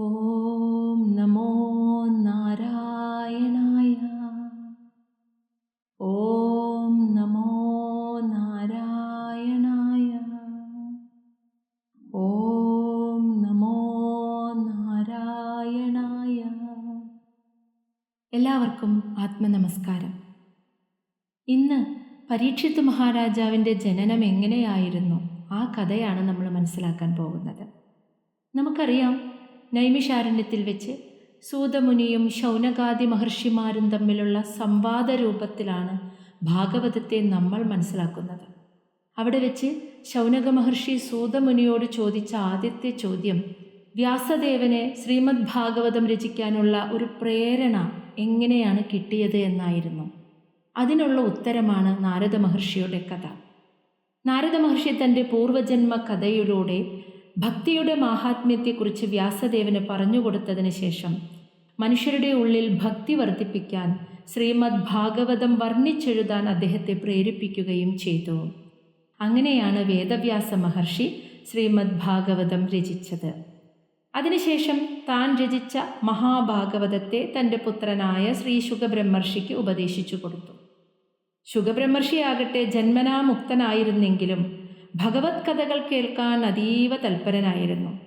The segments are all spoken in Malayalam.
ഓം നമോ നാരായണായ. ഓം നമോ നാരായണായ. ഓം നമോ നാരായണായ. എല്ലാവർക്കും ആത്മനമസ്കാരം. ഇന്ന് പരീക്ഷിത് മഹാരാജാവിന്റെ ജനനം എങ്ങനെയായിരുന്നു ആ കഥയാണ് നമ്മൾ മനസ്സിലാക്കാൻ പോകുന്നത്. നമുക്കറിയാം നൈമിഷാരണ്യത്തിൽ വെച്ച് സൂതമുനിയും ശൗനകാദി മഹർഷിമാരും തമ്മിലുള്ള സംവാദ രൂപത്തിലാണ് ഭാഗവതത്തെ നമ്മൾ മനസ്സിലാക്കുന്നത്. അവിടെ വെച്ച് ശൗനക മഹർഷി സൂതമുനിയോട് ചോദിച്ച ആദ്യത്തെ ചോദ്യം വ്യാസദേവനെ ശ്രീമദ് ഭാഗവതം രചിക്കാനുള്ള ഒരു പ്രേരണ എങ്ങനെയാണ് കിട്ടിയത് എന്നായിരുന്നു? അതിനുള്ള ഉത്തരമാണ് നാരദ മഹർഷിയുടെ കഥ. നാരദ മഹർഷി തന്റെ പൂർവജന്മ കഥയിലൂടെ ഭക്തിയുടെ മാഹാത്മ്യത്തെക്കുറിച്ച് വ്യാസദേവന് പറഞ്ഞുകൊടുത്തതിന് ശേഷം മനുഷ്യരുടെ ഉള്ളിൽ ഭക്തി വർദ്ധിപ്പിക്കാൻ ശ്രീമദ് ഭാഗവതം വർണിച്ചെഴുതാൻ അദ്ദേഹത്തെ പ്രേരിപ്പിക്കുകയും ചെയ്തു. അങ്ങനെയാണ് വേദവ്യാസ മഹർഷി ശ്രീമദ് ഭാഗവതം രചിച്ചത്. അതിനുശേഷം താൻ രചിച്ച മഹാഭാഗവതത്തെ തന്റെ പുത്രനായ ശ്രീ ശുഖബ്രഹ്മർഷിക്ക് ഉപദേശിച്ചു കൊടുത്തു. ശുഖബ്രഹ്മർഷിയാകട്ടെ ജന്മനാ മുക്തനായിരുന്നെങ്കിലും ഭഗവത് കഥകൾ കേൾക്കാൻ അതീവ തൽപരനായിരുന്നു.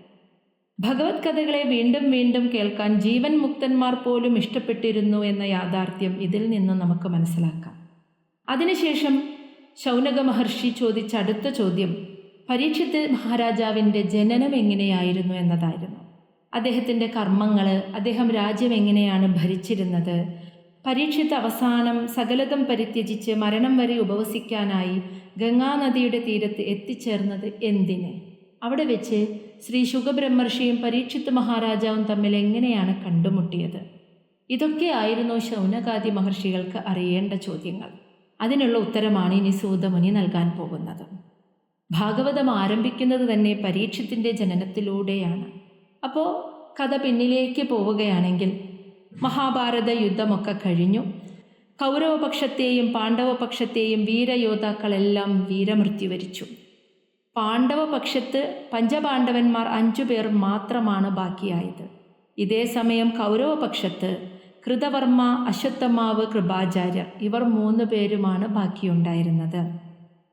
ഭഗവത് കഥകളെ വീണ്ടും വീണ്ടും കേൾക്കാൻ ജീവൻ മുക്തന്മാർ പോലും ഇഷ്ടപ്പെട്ടിരുന്നു എന്ന യാഥാർത്ഥ്യം ഇതിൽ നിന്ന് നമുക്ക് മനസ്സിലാക്കാം. അതിനുശേഷം ശൗനക മഹർഷി ചോദിച്ച അടുത്ത ചോദ്യം പരീക്ഷത്ത് മഹാരാജാവിന്റെ ജനനം എങ്ങനെയായിരുന്നു എന്നതായിരുന്നു. അദ്ദേഹത്തിന്റെ കർമ്മങ്ങൾ അദ്ദേഹം രാജ്യം എങ്ങനെയാണ് ഭരിച്ചിരുന്നത് പരീക്ഷത്ത് അവസാനം സകലതം പരിത്യജിച്ച് മരണം വരെ ഉപവസിക്കാനായി ഗംഗാനദിയുടെ തീരത്ത് എത്തിച്ചേർന്നത് എന്തിന്? അവിടെ വെച്ച് ശ്രീ ശുഖബ്രഹ്മർഷിയും പരീക്ഷിത് മഹാരാജാവും തമ്മിൽ എങ്ങനെയാണ് കണ്ടുമുട്ടിയത്? ഇതൊക്കെ ആയിരുന്നു ശൗനകാദി മഹർഷികൾക്ക് അറിയേണ്ട ചോദ്യങ്ങൾ. അതിനുള്ള ഉത്തരമാണ് ഇനി സൂതമുനി നൽകാൻ പോകുന്നത്. ഭാഗവതം ആരംഭിക്കുന്നത് തന്നെ പരീക്ഷത്തിന്റെ ജനനത്തിലൂടെയാണ്. അപ്പോൾ കഥ പിന്നിലേക്ക് പോവുകയാണെങ്കിൽ മഹാഭാരത യുദ്ധമൊക്കെ കഴിഞ്ഞു. കൗരവപക്ഷത്തെയും പാണ്ഡവപക്ഷത്തെയും വീരയോദ്ധാക്കളെല്ലാം വീരമൃത്യു വരിച്ചു പാണ്ഡവപക്ഷത്ത് പഞ്ചപാണ്ഡവന്മാർ അഞ്ചു പേർ മാത്രമാണ് ബാക്കിയായത്. ഇതേ സമയം കൗരവപക്ഷത്ത് കൃതവർമ്മ അശ്വത്ഥമാവ് കൃപാചാര്യർ ഇവർ മൂന്ന് പേരുമാണ് ബാക്കിയുണ്ടായിരുന്നത്.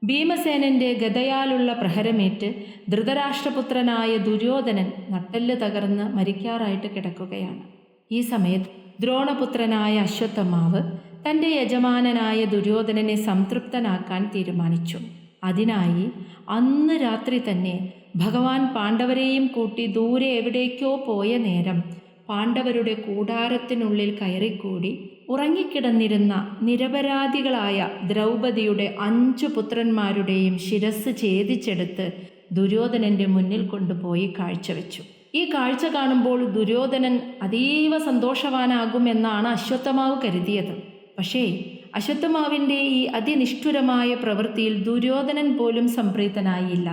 ഭീമസേനന്റെ ഗതയാലുള്ള പ്രഹരമേറ്റ് ധൃതരാഷ്ട്രപുത്രനായ ദുര്യോധനൻ നട്ടെല്ല് തകർന്ന് മരിക്കാറായിട്ട് കിടക്കുകയാണ്. ഈ സമയത്ത് ദ്രോണപുത്രനായ അശ്വത്ഥമാവ് തന്റെ യജമാനനായ ദുര്യോധനനെ സംതൃപ്തനാക്കാൻ തീരുമാനിച്ചു. അതിനായി അന്ന് രാത്രി തന്നെ ഭഗവാൻ പാണ്ഡവരെയും കൂട്ടി ദൂരെ എവിടേക്കോ പോയ നേരം പാണ്ഡവരുടെ കൂടാരത്തിനുള്ളിൽ കയറിക്കൂടി ഉറങ്ങിക്കിടന്നിരുന്ന നിരപരാധികളായ ദ്രൗപദിയുടെ അഞ്ചു പുത്രന്മാരുടെയും ശിരസ് ഛേദിച്ചെടുത്ത് ദുര്യോധനന്റെ മുന്നിൽ കൊണ്ടുപോയി കാഴ്ചവെച്ചു. ഈ കാഴ്ച കാണുമ്പോൾ ദുര്യോധനൻ അതീവ സന്തോഷവാനാകുമെന്നാണ് അശ്വത്ഥമാവ് കരുതിയത്. പക്ഷേ അശ്വത്ഥമാവിന്റെ ഈ അതിനിഷ്ഠുരമായ പ്രവൃത്തിയിൽ ദുര്യോധനൻ പോലും സംപ്രീതനായില്ല.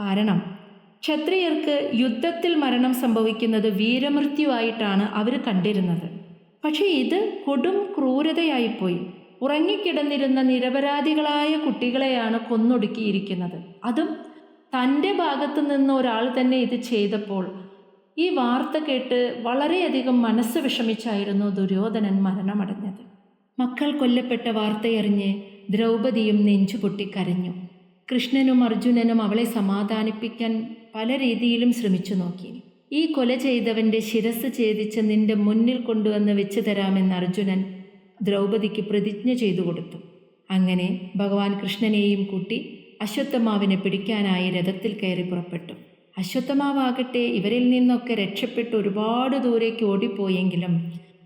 കാരണം ക്ഷത്രിയർക്ക് യുദ്ധത്തിൽ മരണം സംഭവിക്കുന്നത് വീരമൃത്യുവായിട്ടാണ് അവർ കണ്ടിരുന്നത്. പക്ഷേ ഇത് കൊടും ക്രൂരതയായിപ്പോയി. ഉറങ്ങിക്കിടന്നിരുന്ന നിരപരാധികളായ കുട്ടികളെയാണ് കൊന്നൊടുക്കിയിരിക്കുന്നത്. അതും തന്റെ ഭാഗത്തു നിന്ന് ഒരാൾ തന്നെ ഇത് ചെയ്തപ്പോൾ ഈ വാർത്ത കേട്ട് വളരെയധികം മനസ്സ് വിഷമിച്ചായിരുന്നു ദുര്യോധനൻ മരണമടഞ്ഞത്. മക്കൾ കൊല്ലപ്പെട്ട വാർത്തയറിഞ്ഞ് ദ്രൗപദിയും നെഞ്ചുപൊട്ടി കരഞ്ഞു. കൃഷ്ണനും അർജുനനും അവളെ സമാധാനിപ്പിക്കാൻ പല രീതിയിലും ശ്രമിച്ചു നോക്കി. ഈ കൊല ചെയ്തവന്റെ ശിരസ് ഛേദിച്ച് നിന്റെ മുന്നിൽ കൊണ്ടുവന്ന് വെച്ചു തരാമെന്ന് അർജുനൻ ദ്രൗപദിക്ക് പ്രതിജ്ഞ ചെയ്തു കൊടുത്തു. അങ്ങനെ ഭഗവാൻ കൃഷ്ണനെയും കൂട്ടി അശ്വത്ഥമാവിനെ പിടിക്കാനായി രഥത്തിൽ കയറി പുറപ്പെട്ടു. അശ്വത്ഥമാവാകട്ടെ ഇവരിൽ നിന്നൊക്കെ രക്ഷപ്പെട്ട് ഒരുപാട് ദൂരേക്ക് ഓടിപ്പോയെങ്കിലും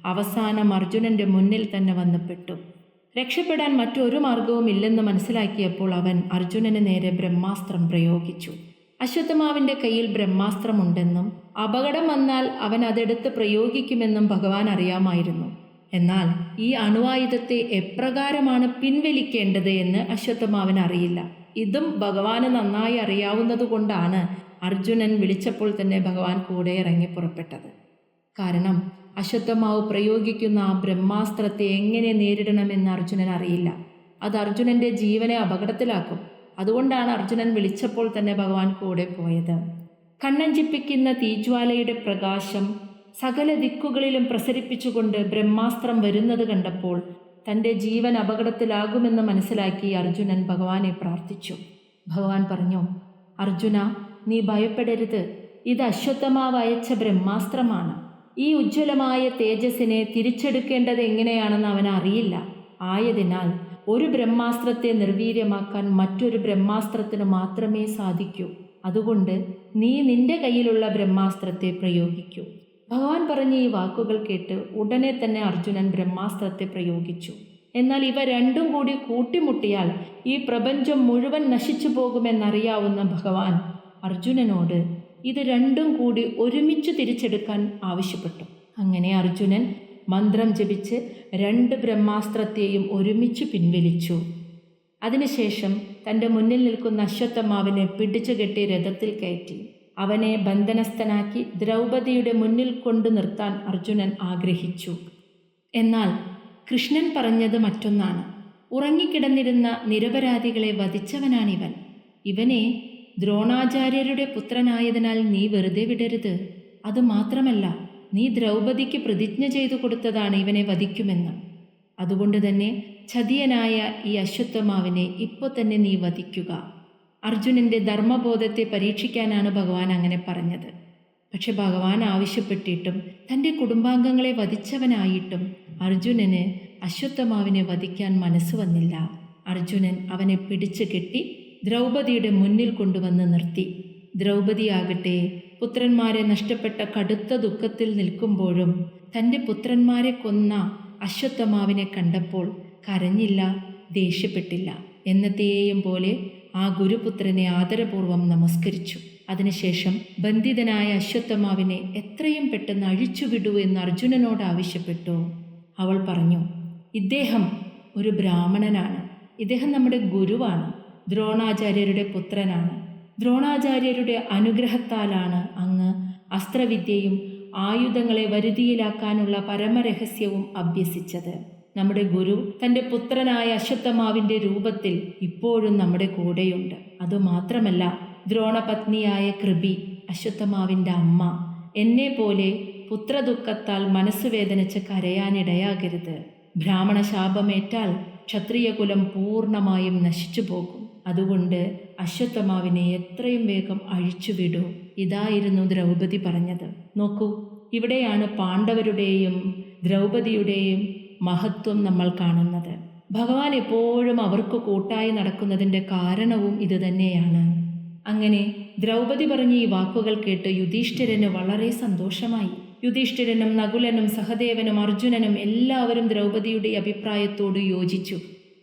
അവസാനം അർജുനന്റെ മുന്നിൽ തന്നെ വന്നപ്പെട്ടു. രക്ഷപ്പെടാൻ മറ്റൊരു മാർഗവും ഇല്ലെന്ന് മനസ്സിലാക്കിയപ്പോൾ അവൻ അർജുനന് നേരെ ബ്രഹ്മാസ്ത്രം പ്രയോഗിച്ചു. അശ്വത്ഥമാവിന്റെ കയ്യിൽ ബ്രഹ്മാസ്ത്രമുണ്ടെന്നും അപകടം വന്നാൽ അവൻ അതെടുത്ത് പ്രയോഗിക്കുമെന്നും ഭഗവാൻ അറിയാമായിരുന്നു. എന്നാൽ ഈ അണുവായുധത്തെ എപ്രകാരമാണ് പിൻവലിക്കേണ്ടത് എന്ന് അശ്വത്ഥമാവൻ അറിയില്ല. ഇതും ഭഗവാന് നന്നായി അറിയാവുന്നതുകൊണ്ടാണ് അർജുനൻ വിളിച്ചപ്പോൾ തന്നെ ഭഗവാൻ കൂടെ ഇറങ്ങി പുറപ്പെട്ടത്. കാരണം അശ്വത്ഥമാവ് പ്രയോഗിക്കുന്ന ആ ബ്രഹ്മാസ്ത്രത്തെ എങ്ങനെ നേരിടണമെന്ന് അർജുനൻ അറിയില്ല. അത് അർജുനന്റെ ജീവനെ അപകടത്തിലാക്കും. അതുകൊണ്ടാണ് അർജുനൻ വിളിച്ചപ്പോൾ തന്നെ ഭഗവാൻ കൂടെ പോയത്. കണ്ണഞ്ചിപ്പിക്കുന്ന തീജ്വാലയുടെ പ്രകാശം സകല ദിക്കുകളിലും പ്രസരിപ്പിച്ചുകൊണ്ട് ബ്രഹ്മാസ്ത്രം വരുന്നത് കണ്ടപ്പോൾ തന്റെ ജീവൻ അപകടത്തിലാകുമെന്ന് മനസ്സിലാക്കി അർജുനൻ ഭഗവാനെ പ്രാർത്ഥിച്ചു. ഭഗവാൻ പറഞ്ഞു അർജുന നീ ഭയപ്പെടരുത്. ഇത് അശ്വത്ഥമാവ് അയച്ച ബ്രഹ്മാസ്ത്രമാണ്. ഈ ഉജ്ജ്വലമായ തേജസ്സിനെ തിരിച്ചെടുക്കേണ്ടത് എങ്ങനെയാണെന്ന് അവൻ അറിയില്ല. ആയതിനാൽ ഒരു ബ്രഹ്മാസ്ത്രത്തെ നിർവീര്യമാക്കാൻ മറ്റൊരു ബ്രഹ്മാസ്ത്രത്തിന് മാത്രമേ സാധിക്കൂ. അതുകൊണ്ട് നീ നിന്റെ കയ്യിലുള്ള ബ്രഹ്മാസ്ത്രത്തെ പ്രയോഗിക്കൂ. ഭഗവാൻ പറഞ്ഞ ഈ വാക്കുകൾ കേട്ട് ഉടനെ തന്നെ അർജുനൻ ബ്രഹ്മാസ്ത്രത്തെ പ്രയോഗിച്ചു. എന്നാൽ ഇവ രണ്ടും കൂടി കൂട്ടിമുട്ടിയാൽ ഈ പ്രപഞ്ചം മുഴുവൻ നശിച്ചു പോകുമെന്നറിയാവുന്ന ഭഗവാൻ അർജുനനോട് ഇത് രണ്ടും കൂടി ഒരുമിച്ച് തിരിച്ചെടുക്കാൻ ആവശ്യപ്പെട്ടു. അങ്ങനെ അർജുനൻ മന്ത്രം ജപിച്ച് രണ്ട് ബ്രഹ്മാസ്ത്രത്തെയും ഒരുമിച്ച് പിൻവലിച്ചു. അതിനുശേഷം തന്റെ മുന്നിൽ നിൽക്കുന്ന അശ്വത്ഥമാവിനെ പിടിച്ചു കെട്ടി രഥത്തിൽ കയറ്റി. അവനെ ബന്ധനസ്ഥനാക്കി ദ്രൗപദിയുടെ മുന്നിൽ കൊണ്ടു നിർത്താൻ അർജുനൻ ആഗ്രഹിച്ചു. എന്നാൽ കൃഷ്ണൻ പറഞ്ഞത് മറ്റൊന്നാണ്. ഉറങ്ങിക്കിടന്നിരുന്ന നിരപരാധികളെ വധിച്ചവനാണിവൻ. ഇവനെ ദ്രോണാചാര്യരുടെ പുത്രനായതിനാൽ നീ വെറുതെ വിടരുത്. അത് മാത്രമല്ല നീ ദ്രൗപദിക്ക് പ്രതിജ്ഞ ചെയ്തു കൊടുത്തതാണ് ഇവനെ വധിക്കുമെന്ന്. അതുകൊണ്ട് തന്നെ ചതിയനായ ഈ അശ്വത്ഥമാവിനെ ഇപ്പോൾ തന്നെ നീ വധിക്കുക. അർജുനന്റെ ധർമ്മബോധത്തെ പരീക്ഷിക്കാനാണ് ഭഗവാൻ അങ്ങനെ പറഞ്ഞത്. പക്ഷെ ഭഗവാൻ ആവശ്യപ്പെട്ടിട്ടും തന്റെ കുടുംബാംഗങ്ങളെ വധിച്ചവനായിട്ടും അർജുനന് അശ്വത്ഥമാവിനെ വധിക്കാൻ മനസ്സ് വന്നില്ല. അർജുനൻ അവനെ പിടിച്ചു കെട്ടി ദ്രൗപദിയുടെ മുന്നിൽ കൊണ്ടുവന്ന് നിർത്തി. ദ്രൗപദിയാകട്ടെ പുത്രന്മാരെ നഷ്ടപ്പെട്ട കടുത്ത ദുഃഖത്തിൽ നിൽക്കുമ്പോഴും തന്റെ പുത്രന്മാരെ കൊന്ന അശ്വത്ഥമാവിനെ കണ്ടപ്പോൾ കരഞ്ഞില്ല ദേഷ്യപ്പെട്ടില്ല. എന്നത്തെയും പോലെ ആ ഗുരുപുത്രനെ ആദരപൂർവം നമസ്കരിച്ചു. അതിനുശേഷം ബന്ധിതനായ അശ്വത്ഥമാവിനെ എത്രയും പെട്ടെന്ന് അഴിച്ചുവിടൂ എന്ന് അർജുനനോട് ആവശ്യപ്പെട്ടു. അവൾ പറഞ്ഞു ഇദ്ദേഹം ഒരു ബ്രാഹ്മണനാണ്. ഇദ്ദേഹം നമ്മുടെ ഗുരുവാണ്. ദ്രോണാചാര്യരുടെ പുത്രനാണ്. ദ്രോണാചാര്യരുടെ അനുഗ്രഹത്താലാണ് അങ്ങ് അസ്ത്രവിദ്യയും ആയുധങ്ങളെ വരുതിയിലാക്കാനുള്ള പരമരഹസ്യവും അഭ്യസിച്ചത്. നമ്മുടെ ഗുരു തന്റെ പുത്രനായ അശ്വത്ഥമാവിന്റെ രൂപത്തിൽ ഇപ്പോഴും നമ്മുടെ കൂടെയുണ്ട്. അതുമാത്രമല്ല ദ്രോണപത്നിയായ കൃപി അശ്വത്ഥമാവിന്റെ അമ്മ എന്നെ പോലെ പുത്രദുഃഖത്താൽ മനസ്സുവേദനിച്ച് കരയാനിടയാകരുത്. ബ്രാഹ്മണ ശാപമേറ്റാൽ ക്ഷത്രിയകുലം പൂർണമായും നശിച്ചു പോകും അതുകൊണ്ട് അശ്വത്ഥമാവിനെ എത്രയും വേഗം അഴിച്ചുവിടൂ. ഇതായിരുന്നു ദ്രൗപദി പറഞ്ഞത്. നോക്കൂ ഇവിടെയാണ് പാണ്ഡവരുടെയും ദ്രൗപദിയുടെയും മഹത്വം നമ്മൾ കാണുന്നത്. ഭഗവാൻ എപ്പോഴും അവർക്ക് കൂട്ടായി നടക്കുന്നതിന്റെ കാരണവും ഇതുതന്നെയാണ് അങ്ങനെ ദ്രൗപദി പറഞ്ഞ ഈ വാക്കുകൾ കേട്ട് യുധിഷ്ഠിരന് വളരെ സന്തോഷമായി. യുധിഷ്ഠിരനും നകുലനും സഹദേവനും അർജുനനും എല്ലാവരും ദ്രൗപദിയുടെ അഭിപ്രായത്തോട് യോജിച്ചു.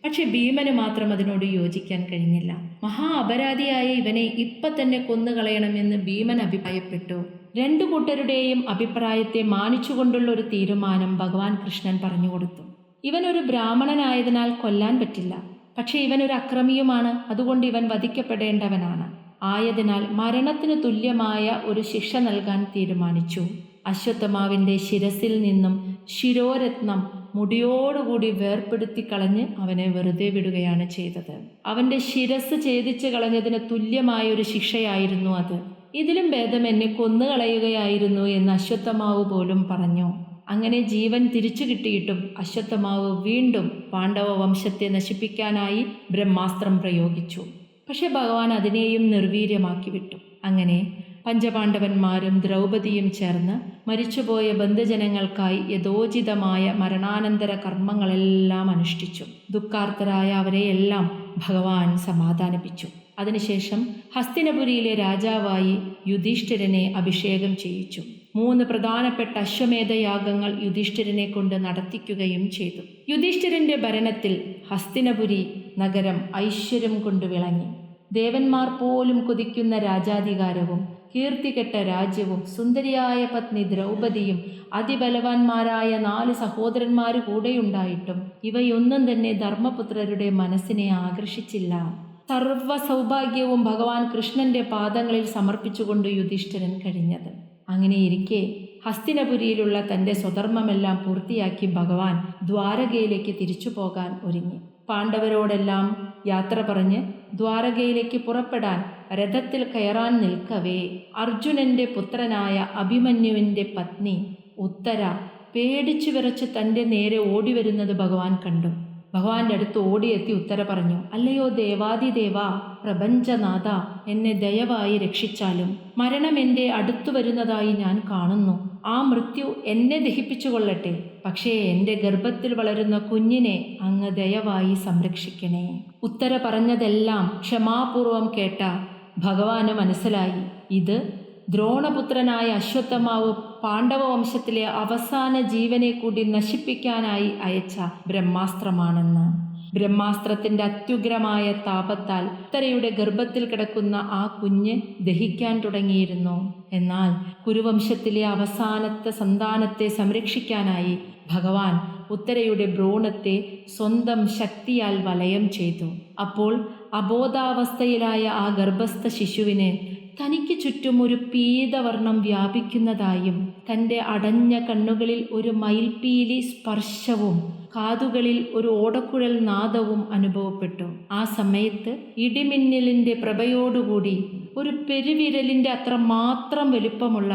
പക്ഷെ ഭീമന് മാത്രം അതിനോട് യോജിക്കാൻ കഴിഞ്ഞില്ല. മഹാ അപരാധിയായ ഇവനെ ഇപ്പൊ തന്നെ കൊന്നുകളയണമെന്ന് ഭീമൻ അഭിപ്രായപ്പെട്ടു. രണ്ടു കൂട്ടരുടെയും അഭിപ്രായത്തെ മാനിച്ചുകൊണ്ടുള്ള ഒരു തീരുമാനം ഭഗവാൻ കൃഷ്ണൻ പറഞ്ഞു പറഞ്ഞുകൊടുത്തു ഇവനൊരു ബ്രാഹ്മണനായതിനാൽ കൊല്ലാൻ പറ്റില്ല. പക്ഷെ ഒരു അക്രമിയുമാണ്. അതുകൊണ്ട് ഇവൻ വധിക്കപ്പെടേണ്ടവനാണ്. ആയതിനാൽ മരണത്തിന് തുല്യമായ ഒരു ശിക്ഷ നൽകാൻ തീരുമാനിച്ചു. അശ്വത്ഥമാവിന്റെ ശിരസിൽ നിന്നും ശിരോരത്നം മുടിയോടുകൂടി വേർപ്പെടുത്തി കളഞ്ഞ് അവനെ വെറുതെ വിടുകയാണ് ചെയ്തത്. അവന്റെ ശിരസ് ഛേദിച്ച് കളഞ്ഞതിന് തുല്യമായ ഒരു ശിക്ഷയായിരുന്നു അത്. ഇതിലും ഭേദം എന്നെ കൊന്നുകളയുകയായിരുന്നു എന്ന് അശ്വത്ഥമാവ് പോലും പറഞ്ഞു. അങ്ങനെ ജീവൻ തിരിച്ചു കിട്ടിയിട്ടും അശ്വത്ഥമാവ് വീണ്ടും പാണ്ഡവ വംശത്തെ നശിപ്പിക്കാനായി ബ്രഹ്മാസ്ത്രം പ്രയോഗിച്ചു. പക്ഷെ ഭഗവാൻ അതിനെയും നിർവീര്യമാക്കി വിട്ടു. അങ്ങനെ പഞ്ചപാണ്ഡവന്മാരും ദ്രൗപതിയും ചേർന്ന് മരിച്ചുപോയ ബന്ധുജനങ്ങൾക്കായി യഥോചിതമായ മരണാനന്തര കർമ്മങ്ങളെല്ലാം അനുഷ്ഠിച്ചു. ദുഃഖാർത്തരായ അവരെയെല്ലാം ഭഗവാൻ സമാധാനിപ്പിച്ചു. അതിനുശേഷം ഹസ്തിനപുരിയിലെ രാജാവായി യുധിഷ്ഠിരനെ അഭിഷേകം ചെയ്യിച്ചു. മൂന്ന് പ്രധാനപ്പെട്ട അശ്വമേധയാഗങ്ങൾ യുധിഷ്ഠിരനെ കൊണ്ട് നടത്തിക്കുകയും ചെയ്തു. യുധിഷ്ഠിരന്റെ ഭരണത്തിൽ ഹസ്തിനപുരി നഗരം ഐശ്വര്യം കൊണ്ട് വിളങ്ങി. ദേവന്മാർ പോലും കൊതിക്കുന്ന രാജാധികാരവും കീർത്തികെട്ട രാജ്യവും സുന്ദരിയായ പത്നി ദ്രൗപദിയും അതിബലവാന്മാരായ നാല് സഹോദരന്മാർ കൂടെയുണ്ടായിട്ടും ഇവയൊന്നും തന്നെ ധർമ്മപുത്രരുടെ മനസ്സിനെ ആകർഷിച്ചില്ല. സർവ സൗഭാഗ്യവും ഭഗവാൻ കൃഷ്ണന്റെ പാദങ്ങളിൽ സമർപ്പിച്ചുകൊണ്ട് യുധിഷ്ഠിരൻ കഴിഞ്ഞത്. അങ്ങനെയിരിക്കെ ഹസ്തിനപുരിയിലുള്ള തന്റെ സ്വധർമ്മമെല്ലാം പൂർത്തിയാക്കി ഭഗവാൻ ദ്വാരകയിലേക്ക് തിരിച്ചു പോകാൻ ഒരുങ്ങി. പാണ്ഡവരോടെല്ലാം യാത്ര പറഞ്ഞ് ദ്വാരകയിലേക്ക് പുറപ്പെടാൻ രഥത്തിൽ കയറാൻ നിൽക്കവേ. അർജുനന്റെ പുത്രനായ അഭിമന്യുവിന്റെ പത്നി ഉത്തര പേടിച്ചു വിറച്ച് തന്റെ നേരെ ഓടിവരുന്നത് ഭഗവാൻ കണ്ടു. ഭഗവാന്റെ അടുത്ത് ഓടിയെത്തി ഉത്തര പറഞ്ഞു അല്ലയോ ദേവാദിദേവ പ്രപഞ്ചനാഥ എന്നെ ദയവായി രക്ഷിച്ചാലും മരണം എന്റെ അടുത്തു വരുന്നതായി ഞാൻ കാണുന്നു. ആ മൃത്യു എന്നെ ദഹിപ്പിച്ചു കൊള്ളട്ടെ. പക്ഷേ എന്റെ ഗർഭത്തിൽ വളരുന്ന കുഞ്ഞിനെ അങ്ങ് ദയവായി സംരക്ഷിക്കണേ. ഉത്തര പറഞ്ഞതെല്ലാം ക്ഷമാപൂർവം കേട്ട ഭഗവാന് മനസ്സിലായി. ഇത് ദ്രോണപുത്രനായ അശ്വത്ഥമാവ് പാണ്ഡവ വംശത്തിലെ അവസാന ജീവനെ കൂടി നശിപ്പിക്കാനായി അയച്ച ബ്രഹ്മാസ്ത്രമാണെന്ന്. ബ്രഹ്മാസ്ത്രത്തിന്റെ അത്യുഗ്രമായ താപത്താൽ ഉത്തരയുടെ ഗർഭത്തിൽ കിടക്കുന്ന ആ കുഞ്ഞ് ദഹിക്കാൻ തുടങ്ങിയിരുന്നു. എന്നാൽ കുരുവംശത്തിലെ അവസാനത്തെ സന്താനത്തെ സംരക്ഷിക്കാനായി ഭഗവാൻ ഉത്തരയുടെ ഭ്രൂണത്തെ സ്വന്തം ശക്തിയാൽ വലയം ചെയ്തു. അപ്പോൾ അബോധാവസ്ഥയിലായ ആ ഗർഭസ്ഥ ശിശുവിന് തനിക്ക് ചുറ്റും ഒരു പീതവർണം വ്യാപിക്കുന്നതായും തന്റെ അടഞ്ഞ കണ്ണുകളിൽ ഒരു മയിൽപ്പീലി സ്പർശവും കാതുകളിൽ ഒരു ഓടക്കുഴൽ നാദവും അനുഭവപ്പെട്ടു. ആ സമയത്ത് ഇടിമിന്നലിന്റെ പ്രഭയോടുകൂടി ഒരു പെരുവിരലിന്റെ അത്ര മാത്രം വലുപ്പമുള്ള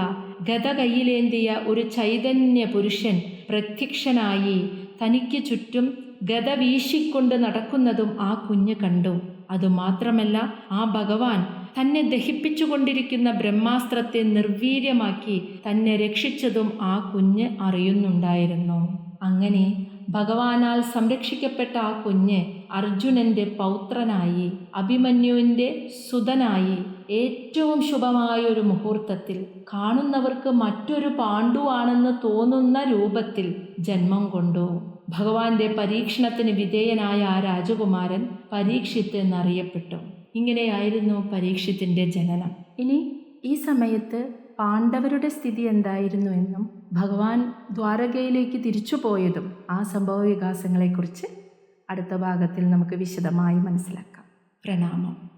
ഗത കയ്യിലേന്തിയ ഒരു ചൈതന്യ പുരുഷൻ പ്രത്യക്ഷനായി തനിക്ക് ചുറ്റും ഗത വീശിക്കൊണ്ട് നടക്കുന്നതും ആ കുഞ്ഞ് കണ്ടു. അതുമാത്രമല്ല ആ ഭഗവാൻ തന്നെ ദഹിപ്പിച്ചുകൊണ്ടിരിക്കുന്ന ബ്രഹ്മാസ്ത്രത്തെ നിർവീര്യമാക്കി തന്നെ രക്ഷിച്ചതും ആ കുഞ്ഞ് അറിയുന്നുണ്ടായിരുന്നു. അങ്ങനെ ഭഗവാനാൽ സംരക്ഷിക്കപ്പെട്ട ആ കുഞ്ഞ് അർജുനന്റെ പൗത്രനായി അഭിമന്യുവിന്റെ സുതനായി ഏറ്റവും ശുഭമായ ഒരു മുഹൂർത്തത്തിൽ കാണുന്നവർക്ക് മറ്റൊരു പാണ്ഡുവാണെന്ന് തോന്നുന്ന രൂപത്തിൽ ജന്മം കൊണ്ടു. ഭഗവാന്റെ പരീക്ഷണത്തിന് വിധേയനായ ആ രാജകുമാരൻ പരീക്ഷിത്ത് എന്നറിയപ്പെട്ടു. ഇങ്ങനെയായിരുന്നു പരീക്ഷത്തിന്റെ ജനനം. ഇനി ഈ സമയത്ത് പാണ്ഡവരുടെ സ്ഥിതി എന്തായിരുന്നു എന്നും ഭഗവാൻ ദ്വാരകയിലേക്ക് തിരിച്ചു പോയതും ആ സംഭവ വികാസങ്ങളെക്കുറിച്ച് അടുത്ത ഭാഗത്തിൽ നമുക്ക് വിശദമായി മനസ്സിലാക്കാം. പ്രണാമം.